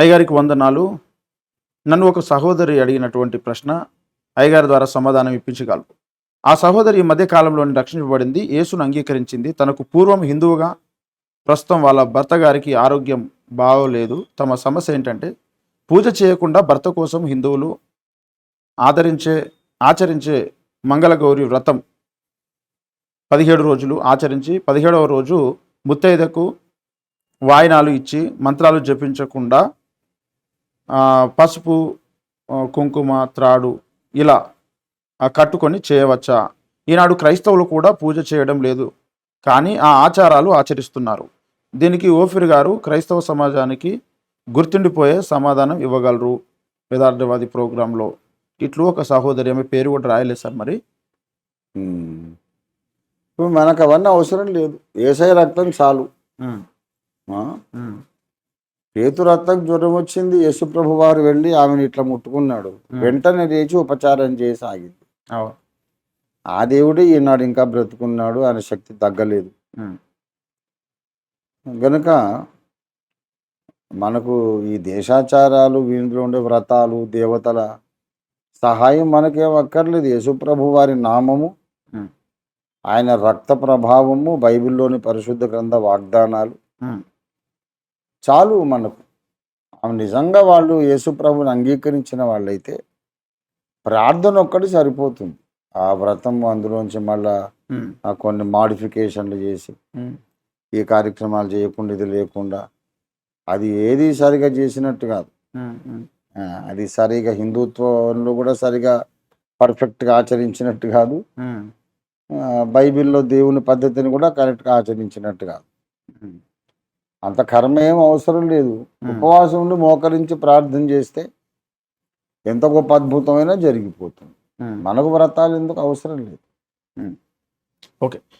అయ్యగారికి వందనాలు. నన్ను ఒక సహోదరి అడిగినటువంటి ప్రశ్న అయ్యగారి ద్వారా సమాధానం ఇప్పించగలరు. ఆ సహోదరి ఈ మధ్యకాలంలోని రక్షించబడింది యేసును అంగీకరించింది. తనకు పూర్వం హిందువుగా ప్రస్తుతం వాళ్ళ భర్త గారికి ఆరోగ్యం బాగోలేదు. తమ సమస్య ఏంటంటే పూజ చేయకుండా భర్త కోసం హిందువులు ఆదరించే ఆచరించే మంగళగౌరి వ్రతం పదిహేడు రోజులు ఆచరించి పదిహేడవ రోజు ముత్తైదకు వాయినాలు ఇచ్చి మంత్రాలు జపించకుండా పసుపు కుంకుమ త్రాడు ఇలా కట్టుకొని చేయవచ్చా? ఈనాడు క్రైస్తవులు కూడా పూజ చేయడం లేదు. కానీ ఆ ఆచారాలు ఆచరిస్తున్నారు. దీనికి ఓఫిర్ గారు క్రైస్తవ సమాజానికి గుర్తుండిపోయే సమాధానం ఇవ్వగలరు. వేదార్థవాది ప్రోగ్రాంలో ఇట్లు ఒక సహోదరి ఆమె పేరు కూడా రాయలేదు సార్ మరి. ఇప్పుడు మనకు అవన్నీ అవసరం లేదు. ఏసఐ రక్తం చాలు. ఆ? పేతు రక్తం జ్వరం వచ్చింది యేసుప్రభు వారు వెళ్ళి ఆమెను ఇట్లా ముట్టుకున్నాడు వెంటనే లేచి ఉపచారం చేసి ఆగింది ఆ దేవుడే ఈనాడు ఇంకా బ్రతుకున్నాడు ఆయన శక్తి తగ్గలేదు. గనుక మనకు ఈ దేశాచారాలు వీంట్లో ఉండే వ్రతాలు దేవతల సహాయం మనకేం అక్కర్లేదు యేసుప్రభు వారి నామము. ఆయన రక్త ప్రభావము బైబిల్లోని పరిశుద్ధ గ్రంథ వాగ్దానాలు. చాలు మనకు. నిజంగా వాళ్ళు యేసుప్రభుని అంగీకరించిన వాళ్ళైతే ప్రార్థన ఒక్కటి సరిపోతుంది. ఆ వ్రతం అందులోంచి మళ్ళా కొన్ని మాడిఫికేషన్లు చేసి. ఈ కార్యక్రమాలు చేయకుండా ఇది లేకుండా అది ఏది సరిగా చేసినట్టు కాదు. అది సరిగా హిందుత్వంలో కూడా సరిగా పర్ఫెక్ట్గా ఆచరించినట్టు కాదు. బైబిల్లో దేవుని పద్ధతిని కూడా కరెక్ట్గా ఆచరించినట్టు కాదు. అంత కర్మ ఏం అవసరం లేదు. ఉపవాసం ఉండి మోకరించి ప్రార్థన చేస్తే ఎంత గొప్ప అద్భుతమైనా జరిగిపోతుంది. మనకు వ్రతాలు ఎందుకు అవసరం లేదు. ఓకే.